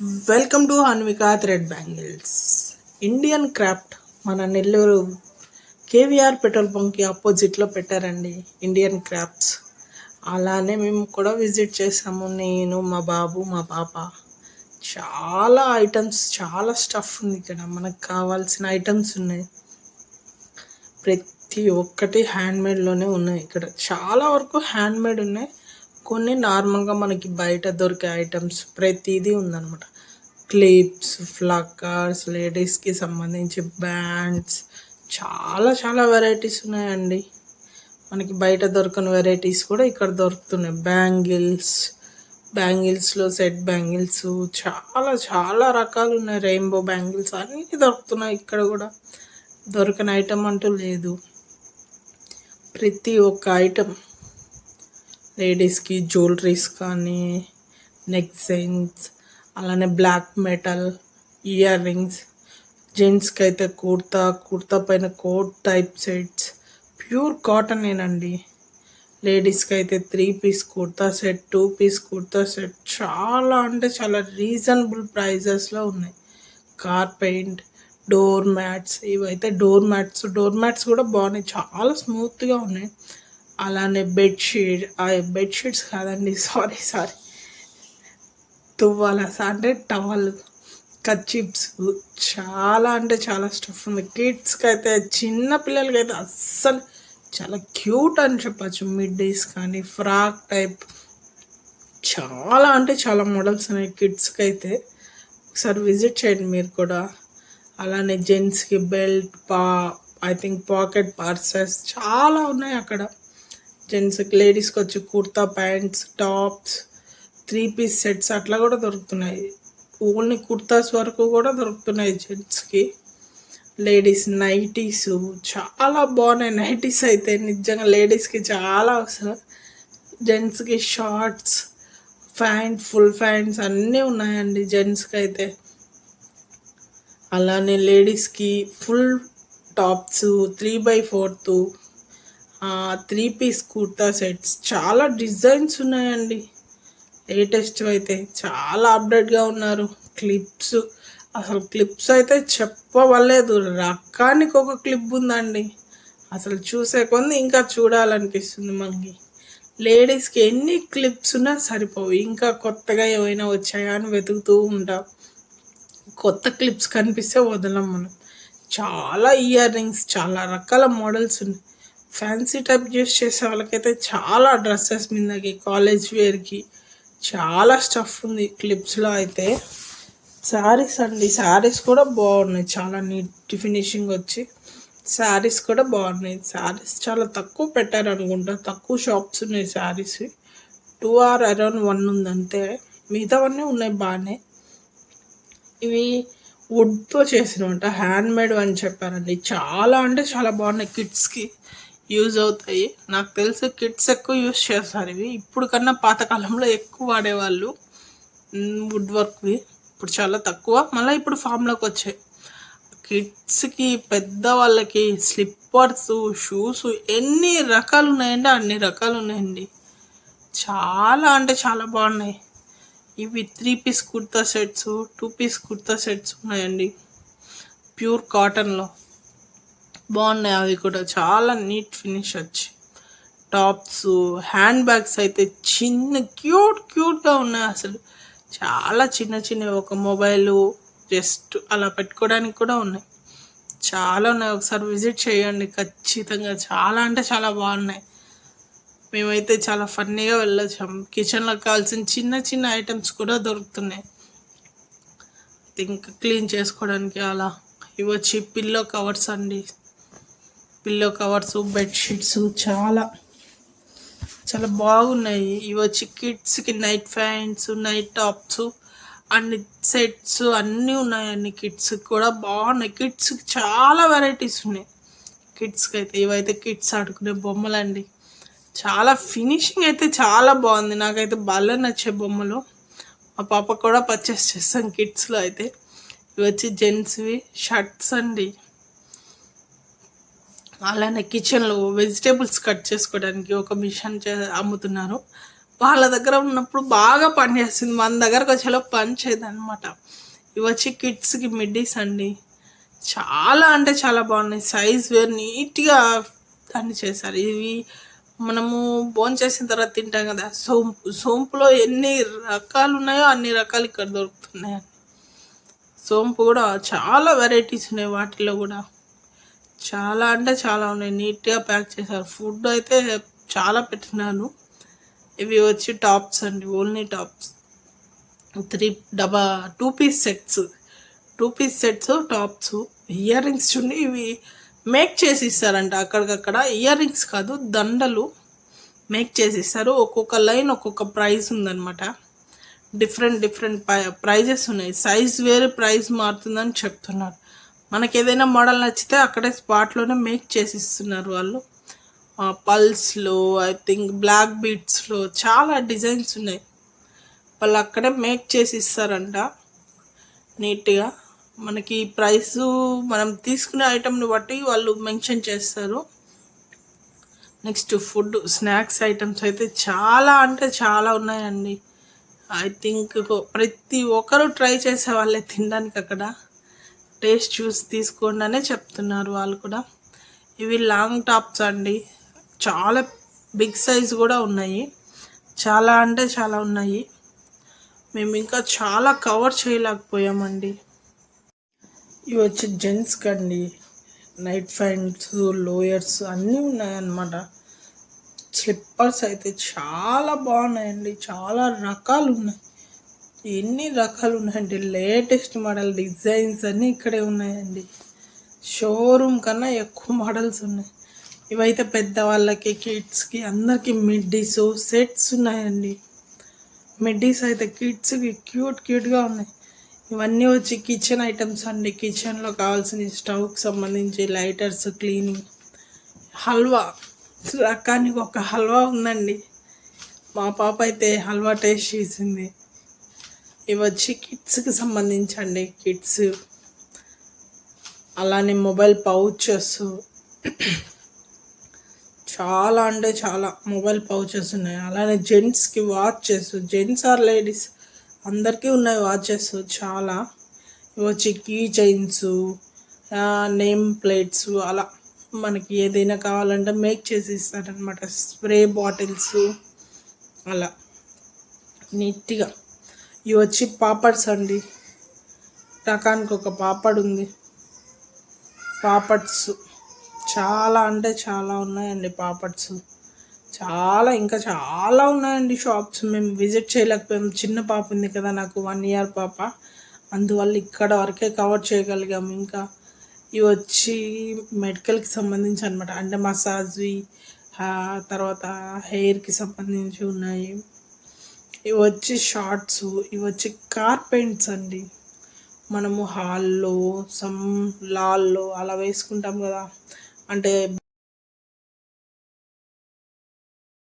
Welcome to Anvika thread bangles Indian craft మన Nellore KVR petrol బంక్కి ఆపోజిట్లో పెట్టారండి ఇండియన్ క్రాఫ్ట్స్ అలానే మేము కూడా విజిట్ చేసాము నేను మా బాబు మా పాప. చాలా ఐటమ్స్ చాలా స్టఫ్ ఉంది ఇక్కడ. మనకు కావాల్సిన ఐటమ్స్ ఉన్నాయి. ప్రతి ఒక్కటి హ్యాండ్మేడ్లోనే ఉన్నాయి ఇక్కడ. చాలా వరకు హ్యాండ్మేడ్ ఉన్నాయి. కొన్ని నార్మల్గా మనకి బయట దొరికే ఐటమ్స్ ప్రతిదీ ఉందన్నమాట. క్లిప్స్ ఫ్లక్కర్స్ లేడీస్కి సంబంధించి బ్యాండ్స్ చాలా చాలా వెరైటీస్ ఉన్నాయండి. మనకి బయట దొరకని వెరైటీస్ కూడా ఇక్కడ దొరుకుతున్నాయి. బ్యాంగిల్స్ బ్యాంగిల్స్లో సెట్ బ్యాంగిల్స్ చాలా చాలా రకాలు ఉన్నాయి. రెయిన్బో బ్యాంగిల్స్ అన్నీ దొరుకుతున్నాయి ఇక్కడ కూడా. దొరకని ఐటమ్ అంటూ లేదు. ప్రతి ఒక్క ఐటమ్ లేడీస్కి జ్యువెలరీస్ కానీ నెక్ చైన్స్ అలానే బ్లాక్ మెటల్ ఇయర్ రింగ్స్ జెంట్స్కి అయితే కుర్తా కుర్తా పైన coat type sets pure cotton ఏనండి లేడీస్కి అయితే three piece kurta set two piece kurta set చాలా అంటే చాలా రీజనబుల్ ప్రైజెస్లో ఉన్నాయి. కార్ పెయింట్ డోర్ మ్యాట్స్ ఇవైతే డోర్ మ్యాట్స్ డోర్ మ్యాట్స్ కూడా బాగున్నాయి చాలా స్మూత్గా ఉన్నాయి. అలానే బెడ్షీట్ బెడ్షీట్స్ కాదండి సారీ సారీ తువ్వాలస్ అంటే టవల్ కచ్చిప్స్ చాలా అంటే చాలా స్టఫ్ ఉంది. కిడ్స్కి అయితే చిన్న పిల్లలకి అయితే అస్సలు చాలా క్యూట్ అని చెప్పచ్చు. మిడ్ డేస్ కానీ ఫ్రాక్ టైప్ చాలా అంటే చాలా మోడల్స్ ఉన్నాయి కిడ్స్కి అయితే ఒకసారి విజిట్ చేయండి మీరు కూడా. అలానే జెంట్స్కి బెల్ట్ పా ఐ థింక్ పాకెట్ పర్సెస్ చాలా ఉన్నాయి అక్కడ. జెంట్స్కి లేడీస్కి వచ్చి kurta pants tops three piece sets అట్లా కూడా దొరుకుతున్నాయి. ఓన్లీ కుర్తాస్ వరకు కూడా దొరుకుతున్నాయి జెంట్స్కి లేడీస్ నైటీస్ చాలా బాగున్నాయి. నైటీస్ అయితే నిజంగా లేడీస్కి చాలా అవసరం. జెంట్స్కి షార్ట్స్ ప్యాంట్ ఫుల్ ప్యాంట్స్ అన్నీ ఉన్నాయండి జెంట్స్కి అయితే. అలానే లేడీస్కి full tops three by fourth three piece kurta sets చాలా డిజైన్స్ ఉన్నాయండి. లేటెస్ట్ అయితే చాలా అప్డేట్గా ఉన్నారు. క్లిప్స్ అసలు క్లిప్స్ అయితే చెప్పవలేదు. రకానికి ఒక క్లిప్ ఉందండి. అసలు చూసే కొంది ఇంకా చూడాలనిపిస్తుంది మనకి. లేడీస్కి ఎన్ని క్లిప్స్ ఉన్నా సరిపోవు. ఇంకా కొత్తగా ఏమైనా వచ్చాయా అని వెతుకుతూ ఉంటాం. కొత్త క్లిప్స్ కనిపిస్తే వదలం మనం. చాలా ఇయర్ రింగ్స్ చాలా రకాల మోడల్స్ ఉన్నాయి. ఫ్యాన్సీ టైప్ యూస్ చేసే వాళ్ళకైతే చాలా డ్రెస్సెస్ మీదకి కాలేజ్ వేర్కి చాలా స్టఫ్ ఉంది. క్లిప్స్లో అయితే శారీస్ అండి. శారీస్ కూడా బాగున్నాయి. చాలా నీట్ ఫినిషింగ్ వచ్చి శారీస్ కూడా బాగున్నాయి. శారీస్ చాలా తక్కువ పెట్టారు అనుకుంటా తక్కువ షాప్స్ ఉన్నాయి saris two or around one ఉంది అంతే మిగతావన్నీ ఉన్నాయి బాగానే ఇవి వుడ్తో చేసినమాట హ్యాండ్ మేడ్ అని చెప్పారండి. చాలా అంటే చాలా బాగున్నాయి. కిడ్స్కి యూజ్ అవుతాయి. నాకు తెలిసి కిడ్స్ ఎక్కువ యూజ్ చేస్తారు ఇవి ఇప్పుడు కన్నా పాతకాలంలో ఎక్కువ వాడేవాళ్ళు వుడ్ వర్క్వి ఇప్పుడు చాలా తక్కువ. మళ్ళీ ఇప్పుడు ఫామ్లోకి వచ్చాయి. కిడ్స్కి పెద్ద వాళ్ళకి స్లిప్పర్స్ షూస్ ఎన్ని రకాలు ఉన్నాయండి? అన్ని రకాలు ఉన్నాయండి. చాలా అంటే చాలా బాగున్నాయి. ఇవి three piece kurta sets two piece kurta sets ఉన్నాయండి. ప్యూర్ కాటన్లో బాగున్నాయి అవి కూడా. చాలా నీట్ ఫినిష్ వచ్చి. టాప్స్ హ్యాండ్ బ్యాగ్స్ అయితే చిన్న క్యూట్ క్యూట్గా ఉన్నాయి అసలు. చాలా చిన్న చిన్నవి. ఒక మొబైల్ జస్ట్ అలా పెట్టుకోవడానికి కూడా ఉన్నాయి. చాలా ఉన్నాయి. ఒకసారి విజిట్ చేయండి. ఖచ్చితంగా చాలా అంటే చాలా బాగున్నాయి. మేమైతే చాలా ఫన్నీగా వెళ్ళొచ్చాం. కిచెన్లో కావాల్సిన చిన్న చిన్న ఐటమ్స్ కూడా దొరుకుతున్నాయి. ఇంకా క్లీన్ చేసుకోవడానికి అలా. ఇవి వచ్చి పిల్లో కవర్స్ అండి. పిల్లో కవర్స్ బెడ్షీట్స్ చాలా చాలా బాగున్నాయి. ఇవి వచ్చి కిడ్స్కి నైట్ ఫ్యాంట్స్ నైట్ టాప్స్ అన్ని సెట్స్ అన్నీ ఉన్నాయండి కిడ్స్కి కూడా బాగున్నాయి. కిడ్స్కి చాలా వెరైటీస్ ఉన్నాయి. కిడ్స్కి అయితే ఇవైతే కిడ్స్ ఆడుకునే బొమ్మలండి. చాలా ఫినిషింగ్ అయితే చాలా బాగుంది. నాకైతే బాగా నచ్చే బొమ్మలు. మా పాప కూడా పర్చేస్ చేస్తాం కిడ్స్లో అయితే. ఇవి వచ్చి జెంట్స్వి షర్ట్స్ అండి. అలానే కిచెన్లో వెజిటేబుల్స్ కట్ చేసుకోవడానికి ఒక మిషన్ చే అమ్ముతున్నారు. వాళ్ళ దగ్గర ఉన్నప్పుడు బాగా పనిచేస్తుంది మన దగ్గరకు వచ్చేలో పని అనమాట ఇవి వచ్చి కిడ్స్కి మిడ్డీస్ అండి. చాలా అంటే చాలా బాగున్నాయి. సైజ్ వేరు నీట్గా దాన్ని చేశారు. ఇవి మనము బోన్ చేసిన తర్వాత తింటాం కదా. సోంపు సోంపులో ఎన్ని రకాలు ఉన్నాయో అన్ని రకాలు ఇక్కడ దొరుకుతున్నాయి సోంపు కూడా చాలా వెరైటీస్ ఉన్నాయి వాటిలో కూడా. చాలా అంటే చాలా ఉన్నాయి. నీట్గా ప్యాక్ చేశారు. ఫుడ్ అయితే చాలా పెట్టినాను. ఇవి వచ్చి టాప్స్ అండి. Only tops. Three డబా two piece sets. Two piece sets tops. Earrings చూడండి. ఇవి మేక్ చేసి ఇస్తారంట. అక్కడికక్కడ ఇయర్ రింగ్స్ కాదు దండలు మేక్ చేసి ఇస్తారు. ఒక్కొక్క లైన్ ఒక్కొక్క ప్రైస్ ఉందన్నమాట. డిఫరెంట్ డిఫరెంట్ ప్రైజెస్ ఉన్నాయి. సైజ్ వేరే ప్రైస్ మారుతుందని చెప్తున్నారు. మనకి ఏదైనా మోడల్ నచ్చితే అక్కడే స్పాట్లోనే మేక్ చేసి ఇస్తున్నారు వాళ్ళు పల్స్లో ఐ థింక్ బ్లాక్ బీట్స్లో చాలా డిజైన్స్ ఉన్నాయి. వాళ్ళు అక్కడే మేక్ చేసి ఇస్తారంట నీట్గా. మనకి ప్రైస్ మనం తీసుకునే ఐటెంని బట్టి వాళ్ళు మెన్షన్ చేస్తారు. నెక్స్ట్ ఫుడ్ స్నాక్స్ ఐటమ్స్ అయితే చాలా అంటే చాలా ఉన్నాయండి. ఐ థింక్ ప్రతి ఒక్కరు ట్రై చేసే వాళ్ళే తినడానికి అక్కడ. టేస్ట్ చూసి తీసుకోండి అనే చెప్తున్నారు వాళ్ళు కూడా. ఇవి లాంగ్ టాప్స్ అండి. చాలా బిగ్ సైజ్ కూడా ఉన్నాయి. చాలా అంటే చాలా ఉన్నాయి. మేము ఇంకా చాలా కవర్ చేయలేకపోయామండి. ఇవి వచ్చి జెంట్స్కి అండి నైట్ ఫ్యాంట్స్ లోయర్స్ అన్నీ ఉన్నాయన్నమాట. స్లిప్పర్స్ అయితే చాలా బాగున్నాయండి. చాలా రకాలు ఉన్నాయి. ఎన్ని రకాలు ఉన్నాయండి లేటెస్ట్ మోడల్ డిజైన్స్ అన్నీ ఇక్కడే ఉన్నాయండి. షోరూమ్ కన్నా ఎక్కువ మోడల్స్ ఉన్నాయి. ఇవైతే పెద్దవాళ్ళకి కిడ్స్కి అందరికి మిడ్డీస్ సెట్స్ ఉన్నాయండి. మిడ్డీస్ అయితే కిడ్స్కి క్యూట్ క్యూట్గా ఉన్నాయి. ఇవన్నీ వచ్చి కిచెన్ ఐటమ్స్ అండి. కిచెన్లో కావాల్సిన స్టవ్కి సంబంధించి లైటర్స్ క్లీనింగ్. హల్వా రకానికి ఒక హల్వా ఉందండి. మా పాప అయితే హల్వా టేస్ట్ చేసింది. ఇవి వచ్చి కిడ్స్కి సంబంధించండి. కిడ్స్ అలానే మొబైల్ పౌచెస్. చాలా అంటే చాలా మొబైల్ పౌచెస్ ఉన్నాయి. అలానే జెంట్స్కి వాచెస్. Gents are ladies. అందరికీ ఉన్నాయి వాచెస్. చాలా. ఇవి వచ్చి కీ చైన్స్ నేమ్ ప్లేట్స్ అలా మనకి ఏదైనా కావాలంటే మేక్ చేసి ఇస్తారనమాట స్ప్రే బాటిల్స్ అలా. నీట్గా. ఇవి వచ్చి పాపడ్స్ అండి. రకానికి ఒక పాపడ్ ఉంది. పాపడ్స్. చాలా అంటే చాలా ఉన్నాయండి పాపడ్స్. చాలా ఇంకా చాలా ఉన్నాయండి షాప్స్. మేము విజిట్ చేయలేకపోయాం. చిన్న పాప ఉంది కదా నాకు వన్ ఇయర్ పాప. అందువల్ల ఇక్కడ వరకే కవర్ చేయగలిగాము ఇంకా ఇవి వచ్చి మెడికల్కి సంబంధించి అనమాట అంటే మసాజ్వి తర్వాత హెయిర్కి సంబంధించి ఉన్నాయి. ఇవి వచ్చి షార్ట్స్ ఇవి వచ్చి కార్పెంట్స్ అండి. మనము హాల్లో సమ్ లాల్లో అలా వేసుకుంటాం కదా. అంటే